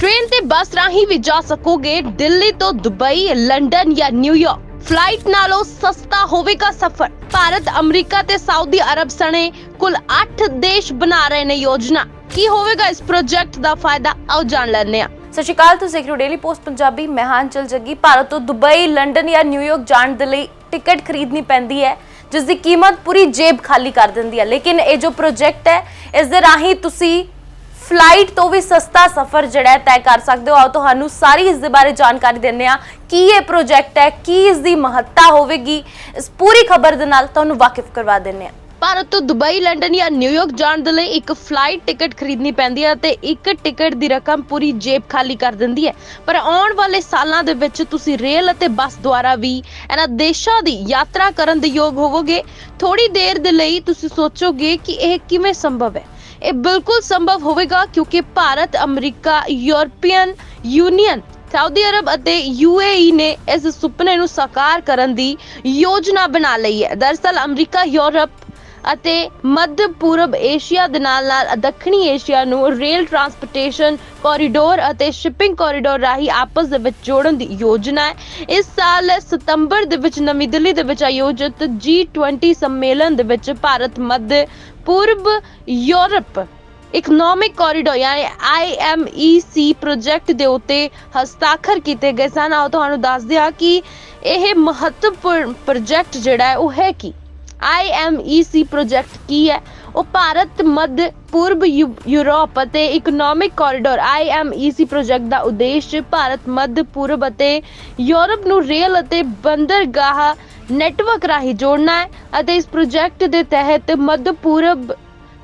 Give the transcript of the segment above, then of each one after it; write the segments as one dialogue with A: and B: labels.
A: Train ਤੇ ਬੱਸ ਰਾਹੀਂ ਵੀ ਜਾ ਸਕੋਗੇ ਦਿੱਲੀ ਤੋਂ ਦੁਬਈ, ਲੰਡਨ ਜਾਂ ਨਿਊਯਾਰਕ ਫਲਾਈਟ ਨਾਲੋਂ ਸਸਤਾ ਹੋਵੇਗਾ ਸਫ਼ਰ। ਭਾਰਤ, ਅਮਰੀਕਾ ਤੇ ਸਾਊਦੀ ਅਰਬ ਸਣੇ ਕੁੱਲ 8 ਦੇਸ਼ ਬਣਾ ਰਹੇ ਨੇ ਯੋਜਨਾ। ਕੀ ਹੋਵੇਗਾ ਇਸ ਪ੍ਰੋਜੈਕਟ ਦਾ ਫਾਇਦਾ? ਆਓ ਜਾਣ ਲੈਂਦੇ ਹਾਂ।
B: ਸਤਿ ਸ਼੍ਰੀ ਅਕਾਲ, ਤੁਸੀਂ ਦੇਖ ਰਹੇ ਹੋ ਡੇਲੀ ਪੋਸਟ ਪੰਜਾਬੀ। ਮੈਂ ਹਾਂ ਚਲ ਜੱਗੀ। ਭਾਰਤ ਤੋਂ ਦੁਬਈ, ਲੰਡਨ ਜਾਂ ਨਿਊਯਾਰਕ ਜਾਣ ਦੇ ਲਈ ਟਿਕਟ ਖਰੀਦਣੀ ਪੈਂਦੀ ਹੈ, ਜਿਸ ਦੀ ਕੀਮਤ ਪੂਰੀ ਜੇਬ ਖਾਲੀ ਕਰ ਦਿੰਦੀ ਹੈ। ਲੇਕਿਨ ਇਹ ਜੋ ਪ੍ਰੋਜੈਕਟ ਹੈ, ਇਸ ਦੇ ਰਾਹੀਂ ਤੁਸੀਂ ਫਲਾਈਟ ਤੋਂ ਵੀ ਸਸਤਾ ਸਫ਼ਰ ਜਿਹੜਾ ਹੈ ਤੈਅ ਕਰ ਸਕਦੇ ਹੋ। ਆਓ ਤੁਹਾਨੂੰ ਸਾਰੀ ਇਸ ਦੇ ਬਾਰੇ ਜਾਣਕਾਰੀ ਦਿੰਦੇ ਆ ਕੀ ਇਹ ਪ੍ਰੋਜੈਕਟ ਹੈ? ਕੀ ਇਸ ਦੀ ਮਹੱਤਤਾ ਹੋਵੇਗੀ? ਇਸ ਪੂਰੀ ਖਬਰ ਦੇ ਨਾਲ ਤੁਹਾਨੂੰ ਵਾਕਿਫ ਕਰਵਾ ਦਿੰਦੇ ਆ
A: ਭਾਰਤ ਤੋਂ ਦੁਬਈ, ਲੰਡਨ ਜਾਂ ਨਿਊਯਾਰਕ ਜਾਣ ਦੇ ਲਈ ਇੱਕ ਫਲਾਈਟ ਟਿਕਟ ਖਰੀਦਣੀ ਪੈਂਦੀ ਹੈ ਤੇ ਇੱਕ ਟਿਕਟ ਦੀ ਰਕਮ ਪੂਰੀ ਜੇਬ ਖਾਲੀ ਕਰ ਦਿੰਦੀ ਹੈ। ਪਰ ਆਉਣ ਵਾਲੇ ਸਾਲਾਂ ਦੇ ਵਿੱਚ ਤੁਸੀਂ ਰੇਲ ਅਤੇ ਬੱਸ ਦੁਆਰਾ ਵੀ ਇਹਨਾਂ ਦੇਸ਼ਾਂ ਦੀ ਯਾਤਰਾ ਕਰਨ ਦੇ ਯੋਗ ਹੋਵੋਗੇ। ਥੋੜੀ ਦੇਰ ਦੇ ਲਈ ਤੁਸੀਂ ਸੋਚੋਗੇ ਕਿ ਇਹ ਕਿਵੇਂ ਸੰਭਵ ਹੈ। ਇਹ ਬਿਲਕੁਲ ਸੰਭਵ ਹੋਵੇਗਾ ਕਿਉਂਕਿ Bharat, America, European Union, Saudi Arab ਅਤੇ ਯੂਏਈ ਨੇ ਇਸ ਸੁਪਨੇ ਨੂੰ ਸਾਕਾਰ ਕਰਨ ਦੀ ਯੋਜਨਾ ਬਣਾ ਲਈ ਹੈ। ਦਰਅਸਲ ਅਮਰੀਕਾ, ਯੂਰਪ ਅਤੇ ਮੱਧ ਪੂਰਬ ਏਸ਼ੀਆ ਦੇ ਨਾਲ ਨਾਲ ਦੱਖਣੀ ਏਸ਼ੀਆ ਨੂੰ ਰੇਲ ਟਰਾਂਸਪੋਰਟੇਸ਼ਨ ਕੋਰੀਡੋਰ ਅਤੇ ਸ਼ਿਪਿੰਗ ਕੋਰੀਡੋਰ ਰਾਹੀਂ ਆਪਸ ਦੇ ਵਿੱਚ ਜੋੜਨ ਦੀ ਯੋਜਨਾ ਹੈ। ਇਸ ਸਾਲ ਸਤੰਬਰ ਦੇ ਵਿੱਚ ਨਵੀਂ ਦਿੱਲੀ ਦੇ ਵਿੱਚ ਆਯੋਜਿਤ G20 ਸੰਮੇਲਨ ਦੇ ਵਿੱਚ ਭਾਰਤ ਮੱਧ ਪੂਰਬ ਯੂਰਪ ਇਕਨੋਮਿਕ ਕੋਰੀਡੋਰ ਯਾਨੀ IMEC ਪ੍ਰੋਜੈਕਟ ਦੇ ਉੱਤੇ ਹਸਤਾਖਰ ਕੀਤੇ ਗਏ ਸਨ। ਆਓ ਤੁਹਾਨੂੰ ਦੱਸ ਦਿਆਂ ਕਿ ਇਹ ਮਹੱਤਵਪੂਰਨ ਪ੍ਰੋਜੈਕਟ ਜਿਹੜਾ ਹੈ, ਉਹ ਹੈ ਕੀ? IMEC ਪ੍ਰੋਜੈਕਟ ਕੀ ਹੈ? ਉਹ ਭਾਰਤ, ਮੱਧ, ਪੂਰਬ ਯੂ- ਯੂਰਪ ਅਤੇ ਇਕਨੋਮਿਕ ਕੋਰੀਡੋਰ IMEC ਪ੍ਰੋਜੈਕਟ ਦਾ ਉਦੇਸ਼ ਭਾਰਤ, ਮੱਧ, ਪੂਰਬ ਅਤੇ ਯੂਰਪ ਨੂੰ ਰੇਲ ਅਤੇ ਬੰਦਰਗਾਹ ਨੈਟਵਰਕ ਰਾਹੀਂ ਜੋੜਨਾ ਹੈ ਅਤੇ ਇਸ ਪ੍ਰੋਜੈਕਟ ਦੇ ਤਹਿਤ ਮੱਧ, ਪੂਰਬ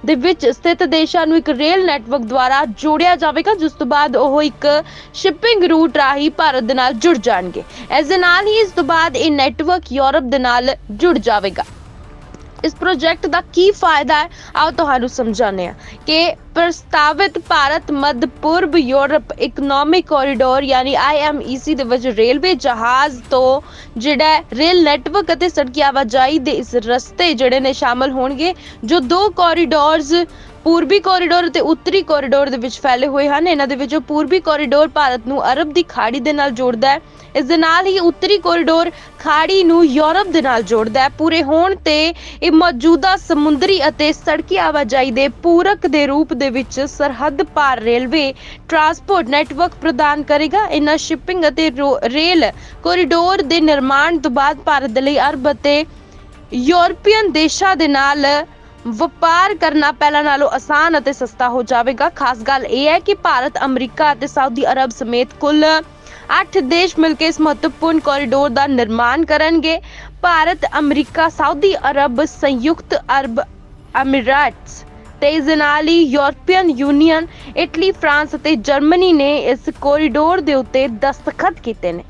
A: ਦੇ ਵਿੱਚ ਸਥਿਤ ਦੇਸ਼ਾਂ ਨੂੰ ਇੱਕ ਰੇਲ ਨੈਟਵਰਕ ਦੁਆਰਾ ਜੋੜਿਆ ਜਾਵੇਗਾ, ਜਿਸ ਤੋਂ ਬਾਅਦ ਉਹ ਇੱਕ ਸ਼ਿਪਿੰਗ ਰੂਟ ਰਾਹੀਂ ਭਾਰਤ ਦੇ ਨਾਲ ਜੁੜ ਜਾਣਗੇ। ਇਸ ਦੇ ਨਾਲ ਹੀ ਇਸ ਤੋਂ ਬਾਅਦ ਇਹ ਨੈਟਵਰਕ ਯੂਰਪ ਦੇ ਨਾਲ ਜੁੜ ਜਾਵੇਗਾ। ਇਸ ਪ੍ਰੋਜੈਕਟ ਦਾ ਕੀ ਫਾਇਦਾ ਹੈ? ਆਓ ਤੁਹਾਨੂੰ ਸਮਝਾਉਂਦੇ ਹਾਂ ਕਿ ਪ੍ਰਸਤਾਵਿਤ ਭਾਰਤ ਮੱਧ ਪੂਰਬ ਯੂਰਪ ਇਕਨੋਮਿਕ ਕੋਰੀਡੋਰ ਯਾਨੀ IMEC ਦੇ ਵਿੱਚ ਰੇਲਵੇ ਜਹਾਜ਼ ਤੋਂ ਜਿਹੜਾ ਰੇਲ ਨੈਟਵਰਕ ਅਤੇ ਸੜਕੀ ਆਵਾਜਾਈ ਦੇ ਇਸ ਰਸਤੇ ਜਿਹੜੇ ਨੇ ਸ਼ਾਮਲ ਹੋਣਗੇ, ਜੋ ਦੋ ਕੋਰੀਡੋਰਸ ਪੂਰਬੀ ਕੋਰੀਡੋਰ ਅਤੇ ਉੱਤਰੀ ਕੋਰੀਡੋਰ ਦੇ ਵਿੱਚ ਫੈਲੇ ਹੋਏ ਹਨ। ਇਹਨਾਂ ਦੇ ਵਿੱਚੋਂ ਪੂਰਬੀ ਕੋਰੀਡੋਰ ਭਾਰਤ ਨੂੰ ਅਰਬ ਦੀ ਖਾੜੀ ਦੇ ਨਾਲ ਜੋੜਦਾ ਹੈ। ਇਸ ਦੇ ਨਾਲ ਹੀ ਉੱਤਰੀ ਕੋਰੀਡੋਰ ਖਾੜੀ ਨੂੰ ਯੂਰਪ ਦੇ ਨਾਲ ਜੋੜਦਾ ਹੈ। ਪੂਰੇ ਹੋਣ ਤੇ ਇਹ ਮੌਜੂਦਾ ਸਮੁੰਦਰੀ ਅਤੇ ਸੜਕੀ ਆਵਾਜਾਈ ਦੇ ਪੂਰਕ ਦੇ ਰੂਪ ਦੇ ਵਿੱਚ ਸਰਹੱਦ ਪਾਰ ਰੇਲਵੇ ਟਰਾਂਸਪੋਰਟ ਨੈਟਵਰਕ ਪ੍ਰਦਾਨ ਕਰੇਗਾ। ਇਹਨਾਂ ਸ਼ਿਪਿੰਗ ਅਤੇ ਰੋ- ਰੇਲ ਕੋਰੀਡੋਰ ਦੇ ਨਿਰਮਾਣ ਤੋਂ ਬਾਅਦ ਭਾਰਤ ਦੇ ਲਈ ਅਰਬ ਅਤੇ ਯੂਰਪੀਅਨ ਦੇਸ਼ਾਂ ਦੇ ਨਾਲ ਵਪਾਰ ਕਰਨਾ ਪਹਿਲਾਂ ਨਾਲੋਂ ਆਸਾਨ ਅਤੇ ਸਸਤਾ ਹੋ ਜਾਵੇਗਾ। ਖਾਸ ਗੱਲ ਇਹ ਹੈ ਕਿ ਭਾਰਤ, ਅਮਰੀਕਾ ਅਤੇ ਸਾਊਦੀ ਅਰਬ ਸਮੇਤ ਕੁੱਲ 8 ਦੇਸ਼ ਮਿਲ ਕੇ ਇਸ ਮਹੱਤਵਪੂਰਨ ਕੋਰੀਡੋਰ ਦਾ ਨਿਰਮਾਣ ਕਰਨਗੇ। ਭਾਰਤ, ਅਮਰੀਕਾ, ਸਾਊਦੀ ਅਰਬ, ਸੰਯੁਕਤ ਅਰਬ ਅਮੀਰਾਤਸ ਤੇ ਇਸ ਦੇ ਨਾਲ ਹੀ ਯੂਰਪੀਅਨ ਯੂਨੀਅਨ, ਇਟਲੀ, ਫਰਾਂਸ ਅਤੇ ਜਰਮਨੀ ਨੇ ਇਸ ਕੋਰੀਡੋਰ ਦੇ ਉੱਤੇ ਦਸਤਖਤ ਕੀਤੇ ਨੇ।